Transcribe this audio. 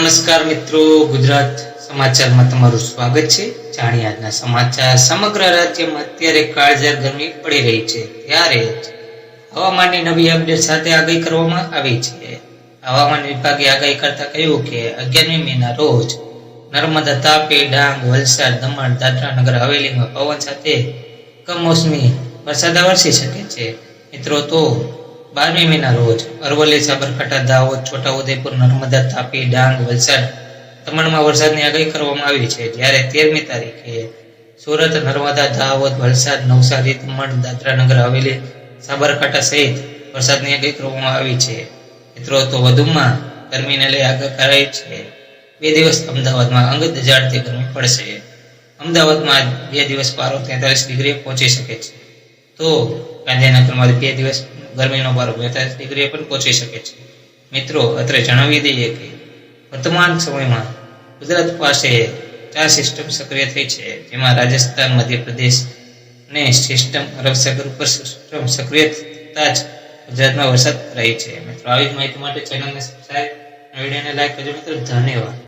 નમસ્કાર મિત્રો, ગુજરાત સમાચારમાં તમારું સ્વાગત છે. જાણીએ આજના સમાચાર. સમગ્ર રાજ્યમાં અત્યારે કાળઝાર ગરમી પડી રહી છે. ત્યારે હવામાનની નવી અપડેટ સાથે આગાહી કરવામાં આવી છે. હવામાન વિભાગે આગાહી કરતા કહ્યું કે, અગિયારમી મેના રોજ નર્મદા તાપી ડાંગ, વલસાડ, દમણ, દાદરા નગર હવેલીમાં પવન સાથે કમોસમી વરસાદ વરસી શકે છે. મિત્રો, તો બારમી મેના રોજ અરવલ્લી, સાબરકાંઠા, દાહોદ, છોટાઉદેપુર, નર્મદા, તાપી, ડાંગ, વલસાડ દમણમાં વરસાદની આગાહી કરવામાં આવી છે. જ્યારે તેરમી તારીખે સુરત, નર્મદા, દાહોદ, વલસાડ, નવસારી, દમણ દાદરા નગર હવેલી, સાબરકાંઠા સહિત વરસાદની આગાહી કરવામાં આવી છે. મિત્રો, તો વધુમાં ગરમીને લઈ આગાહી કરાઈ છે. બે દિવસ અમદાવાદમાં અંગ દજાડતી ગરમી પડશે. અમદાવાદમાં બે દિવસ પારો તેતાલીસ ડિગ્રી પહોંચી શકે છે. તો ગાંધીનગરમાં બે દિવસ ગરમીનો પારો બેતાલીસ ડિગ્રીએ પણ પહોંચી શકે છે. મિત્રો, અત્રે જણાવી દઈએ કે વર્તમાન સમયમાં ગુજરાત પાસે ચાર સિસ્ટમ સક્રિય થઈ છે. જેમાં રાજસ્થાન, મધ્યપ્રદેશ અને સિસ્ટમ અરબ સાગર ઉપર સિસ્ટમ સક્રિય થતા જ ગુજરાતમાં વરસાદ રહી છે. મિત્રો, આવી જ માહિતી માટે ચેનલને સબસ્ક્રાઈબ વિડીયોને લાઈક કરજો. મિત્રો, ધન્યવાદ.